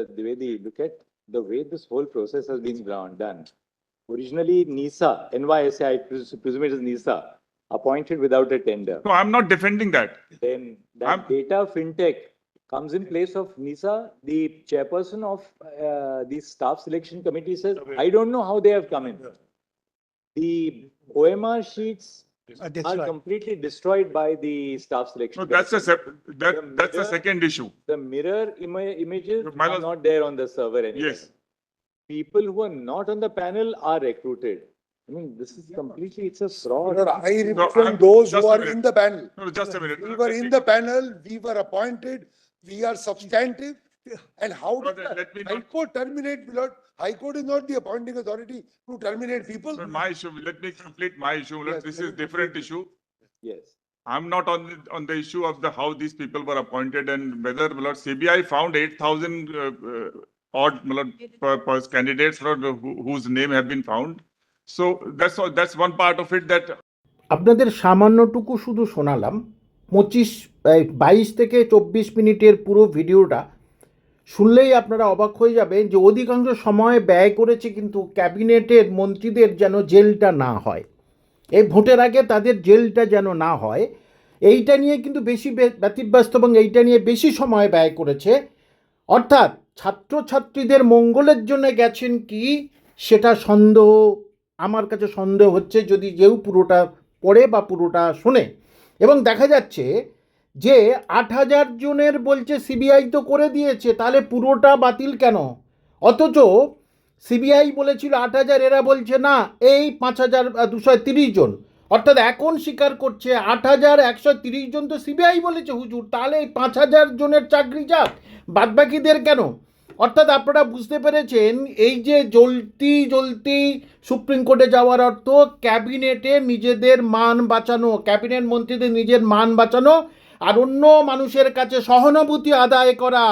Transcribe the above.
uh, Dwivedi, look at the way this whole process has been ground, done. Originally, NISA, NYSA, I presume it is NISA, appointed without a tender. No, I'm not defending that. Then I'm- data fintech comes in place of NISA. The chairperson of uh, the staff selection committee says, I don't know how they have come in. The OMR sheets Uh, are destroyed. completely destroyed by the staff selection. No, that's a, committee. sep- that, that's the mirror- second issue. The mirror ima- images My are lord- not there on the server anywhere. Yes. People who are not on the panel are recruited. I mean, this is completely, it's a fraud. Lord, I No, represent I'm- those just who a are minute. in the panel. No, just a minute. We were in the panel, we were appointed, we are substantive. And how No, did then the let me High not- Court terminate, my lord? High Court is not the appointing authority to terminate people. But My issue, let me complete my issue. Let- Yes, This let is me different complete issue. Yes. I'm not on, the- on the issue of the, how these people were appointed and whether, my lord, CBI found eight thousand uh, uh, odd, my lord, per- per candidates for the- who- whose name have been found. So that's, all. that's one part of it that আপনাদের সামান্যটুকু শুধু শোনালাম পঁচিশ এই, বাইশ থেকে চব্বিশ মিনিটের পুরো ভিডিওটা শুনলেই আপনারা অবাক হয়ে যাবেন যে অধিকাংশ সময় ব্যয় করেছে কিন্তু ক্যাবিনেটের মন্ত্রীদের যেন জেলটা না হয়। এই ভোটের আগে তাদের জেলটা যেন না হয়। এইটা নিয়ে কিন্তু বেশি ব্যতিব্যস্ত এবং এইটা নিয়ে বেশি সময় ব্যয় করেছে। অর্থাৎ ছাত্রছাত্রীদের মঙ্গলের জন্য গেছেন কি? সেটা সন্দেহ। আমার কাছে সন্দেহ হচ্ছে যদি যেও পুরোটা পড়ে বা পুরোটা শোনে। এবং দেখা যাচ্ছে যে আট হাজার জনের বলছে সিবিআই তো করে দিয়েছে, তাহলে পুরোটা বাতিল কেন? অথচ সিবিআই বলেছিল আট হাজার, এরা বলছে না, এই পাঁচ হাজার দুশো তিরিশ জন। অর্থাৎ এখন স্বীকার করছে আট হাজার, একশো তিরিশ জন তো সিবিআই বলেছে, হুজুর, তাহলে এই পাঁচ হাজার জনের চাকরি যাক, বাদবাকিদের কেন? অর্থাৎ আপনারা বুঝতে পেরেছেন, এই যে জ্বলতি জ্বলতি সুপ্রিম কোর্টে যাওয়ার অর্থ, ক্যাবিনেটে নিজেদের মান বাঁচানো, ক্যাবিনেট মন্ত্রীদের নিজের মান বাঁচানো আর অন্য মানুষের কাছে সহানুভূতি আদায় করা।